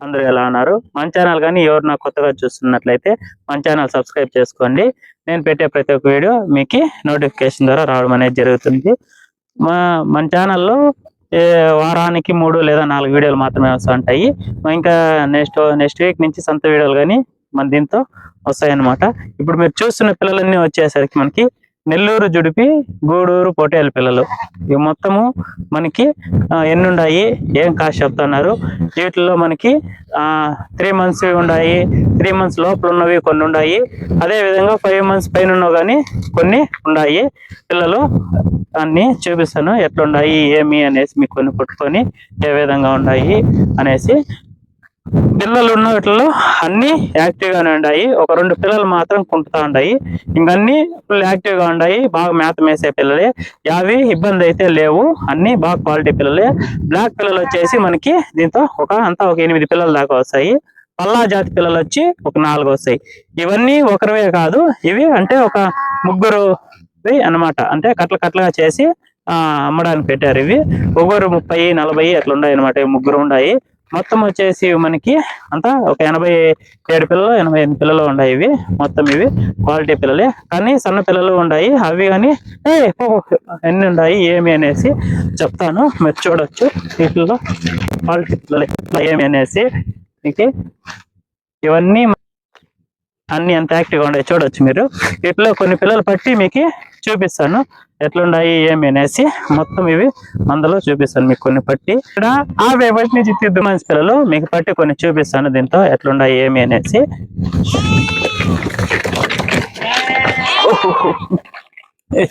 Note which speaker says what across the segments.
Speaker 1: అందరూ ఎలా ఉన్నారు? మన ఛానల్ కానీ ఎవరు నాకు కొత్తగా చూస్తున్నట్లయితే మన ఛానల్ సబ్స్క్రైబ్ చేసుకోండి. నేను పెట్టే ప్రతి ఒక్క వీడియో మీకు నోటిఫికేషన్ ద్వారా రావడం అనేది జరుగుతుంది. మా మన ఛానల్లో ఏ వారానికి మూడు లేదా నాలుగు వీడియోలు మాత్రమే వస్తూ ఉంటాయి ఇంకా నెక్స్ట్ నెక్స్ట్ వీక్ నుంచి సొంత వీడియోలు కానీ మన దీంతో వస్తాయన్నమాట. ఇప్పుడు మీరు చూస్తున్న పిల్లలన్నీ వచ్చేసరికి మనకి నెల్లూరు జుడిపి గూడూరు పొటేలు పిల్లలు. ఇవి మొత్తము మనకి ఎన్నుండాయి ఎన్ని ఏం కాస్ట్ చెప్తున్నారు. వీటిల్లో మనకి త్రీ మంత్స్ ఉన్నాయి త్రీ మంత్స్ లోపల ఉన్నవి కొన్ని ఉన్నాయి అదే విధంగా ఫైవ్ మంత్స్ పైన ఉన్నవి కానీ కొన్ని ఉన్నాయి పిల్లలు అన్ని చూపిస్తాను ఎట్లా ఉన్నాయి ఏమి అనేసి మీకు కొన్ని పట్టుకొని ఏ విధంగా ఉన్నాయి అనేసి పిల్లలు ఉన్న వీటిలో అన్ని యాక్టివ్ గానే ఉన్నాయి ఒక రెండు పిల్లలు మాత్రం కుంటుతా ఉన్నాయి ఇంకన్నీ ఫుల్ యాక్టివ్గా ఉన్నాయి బాగా మేత మేసే పిల్లలే. యావి ఇబ్బంది అయితే లేవు. అన్ని బాగా క్వాలిటీ పిల్లలే. బ్లాక్ పిల్లలు వచ్చేసి మనకి దీంతో ఒక అంతా ఒక ఎనిమిది పిల్లల దాకా వస్తాయి. పల్లా జాతి పిల్లలు వచ్చి ఒక నాలుగు వస్తాయి. ఇవన్నీ ఒకరివే కాదు. ఇవి అంటే ఒక ముగ్గురు అన్నమాట. అంటే కట్ల కట్లగా చేసి ఆ అమ్మడానికి పెట్టారు ఇవి. ఒక్కొరు ముప్పై నలభై అట్లా ఉన్నాయి అనమాట ముగ్గురు ఉన్నాయి మొత్తం వచ్చేసి మనకి అంతా ఒక ఎనభై ఏడు పిల్లలు ఎనభై ఎనిమిది పిల్లలు ఉన్నాయి ఇవి. మొత్తం ఇవి క్వాలిటీ పిల్లలే. కానీ సన్న పిల్లలు ఉన్నాయి. అవి కానీ ఎన్ని ఉన్నాయి ఏమి అనేసి చెప్తాను. మీరు చూడొచ్చు వీటిలో క్వాలిటీ పిల్లలు. ఏమి అనేసి మీకు ఇవన్నీ అన్ని ఎంత యాక్టివ్గా ఉన్నాయి. చూడొచ్చు మీరు. వీటిలో కొన్ని పిల్లలు పట్టి మీకు చూపిస్తాను. ఎట్లున్నాయి ఏమి అనేసి మొత్తం ఇవి మందలో చూపిస్తాను మీకు కొన్ని పట్టి. ఇక్కడ ఆ వేపటి నుంచి మంచి పిల్లలు మీకు పట్టి కొన్ని చూపిస్తాను దీంతో ఎట్లున్నాయి ఏమి అనేసి.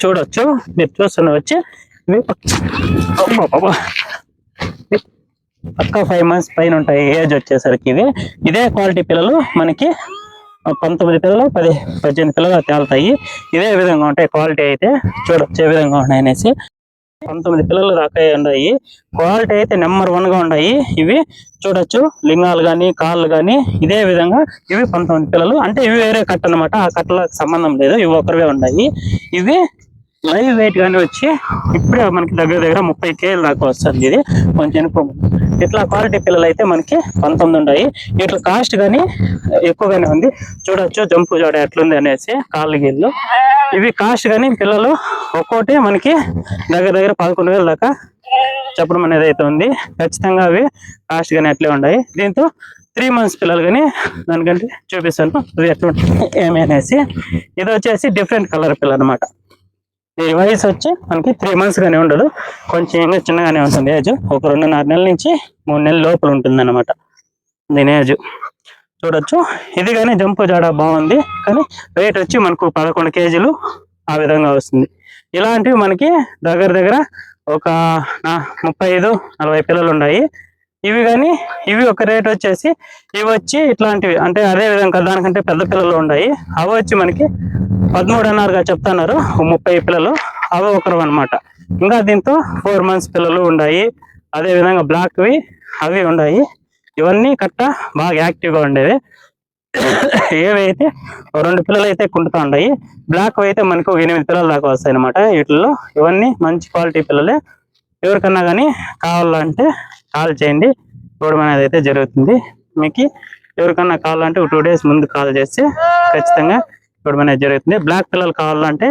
Speaker 1: చూడొచ్చు. మీరు చూస్తున్న వచ్చి ఇవి పక్క ఫైవ్ మంత్స్ పైన ఉంటాయి ఏజ్ వచ్చేసరికి ఇవి. ఇదే క్వాలిటీ పిల్లలు మనకి పంతొమ్మిది పిల్లలు పది పద్దెనిమిది పిల్లలు తేలుతాయి. ఇదే విధంగా ఉంటాయి క్వాలిటీ అయితే చూడొచ్చు ఏ విధంగా ఉన్నాయి అనేసి. పంతొమ్మిది పిల్లలు దాకా ఉన్నాయి క్వాలిటీ అయితే నెంబర్ వన్గా ఉన్నాయి ఇవి చూడొచ్చు లింగాలు కానీ కాళ్ళు కానీ ఇదే విధంగా ఇవి పంతొమ్మిది పిల్లలు. అంటే ఇవి వేరే కట్ట అన్నమాట ఆ కట్టలకు సంబంధం లేదు ఇవి ఒకరివే ఉన్నాయి ఇవి లైవ్ వెయిట్ కానీ వచ్చి ఇప్పుడే మనకి దగ్గర దగ్గర ముప్పై కేలు దాకా వస్తుంది ఇది. కొంచెం ఎనుపు ఇట్లా క్వాలిటీ పిల్లలు అయితే మనకి పంతొమ్మిది ఉన్నాయి ఇట్లా కాస్ట్ కానీ ఎక్కువగానే ఉంది. చూడొచ్చు జంపు చూడ ఎట్లుంది అనేసి కాళ్ళు గీళ్ళు. ఇవి కాస్ట్ కానీ పిల్లలు ఒక్కోటి మనకి దగ్గర దగ్గర పదకొండు వేల దాకా చెప్పడం అనేది అయితే ఉంది. ఖచ్చితంగా అవి కాస్ట్ కానీ అట్లే ఉన్నాయి దీంతో త్రీ మంత్స్ పిల్లలు కానీ దానికంటే చూపిస్తాను. అవి ఎట్లా ఏమి అనేసి. ఇది వచ్చేసి డిఫరెంట్ కలర్ పిల్ల అనమాట దీని వయసు వచ్చి మనకి త్రీ మంత్స్ గానే ఉండదు. కొంచెం ఇంకా చిన్నగానే ఉంటుంది ఏజ్. ఒక రెండున్నర నెలల నుంచి మూడు నెలల లోపల ఉంటుంది అనమాట దీని ఏజ్. చూడొచ్చు. ఇది కానీ జంపు జాడ బాగుంది. కానీ వెయిట్ వచ్చి మనకు పదకొండు కేజీలు ఆ విధంగా వస్తుంది. ఇలాంటివి మనకి దగ్గర దగ్గర ఒక ముప్పై ఐదు నలభై పిల్లలు ఉన్నాయి. ఇవి కానీ ఇవి ఒక రేట్ వచ్చేసి ఇవి వచ్చి ఇట్లాంటివి. అంటే అదే విధంగా దానికంటే పెద్ద పిల్లలు ఉన్నాయి. అవి వచ్చి మనకి పదమూడు అన్నారుగా చెప్తున్నారు ముప్పై పిల్లలు. అవి ఒకరు అన్నమాట. ఇంకా దీంతో ఫోర్ మంత్స్ పిల్లలు ఉన్నాయి అదే విధంగా బ్లాక్వి అవి ఉన్నాయి ఇవన్నీ కట్ట బాగా యాక్టివ్గా ఉండేవి. ఏవైతే రెండు పిల్లలు అయితే కుంటుతా ఉన్నాయి బ్లాక్ అయితే మనకు ఎనిమిది పిల్లలు దాకా వస్తాయి అనమాట వీటిల్లో. ఇవన్నీ మంచి క్వాలిటీ పిల్లలే. ఎవరికన్నా కానీ కావాలంటే కాల్ చేయండి. ఇవ్వడం అనేది అయితే జరుగుతుంది. మీకు ఎవరికన్నా కావాలంటే ఒక టూ డేస్ ముందు కాల్ చేస్తే ఖచ్చితంగా ఇవ్వడం అనేది జరుగుతుంది. బ్లాక్ పిల్లలు కావాలంటే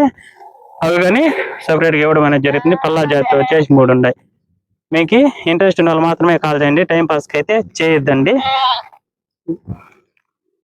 Speaker 1: అవి కానీ సపరేట్గా ఇవ్వడం అనేది జరుగుతుంది. పల్లా జాతి వచ్చేసి మూడు ఉన్నాయి. మీకు ఇంట్రెస్ట్ ఉన్న వాళ్ళు మాత్రమే కాల్ చేయండి. టైంపాస్కి అయితే చేయొద్దండి.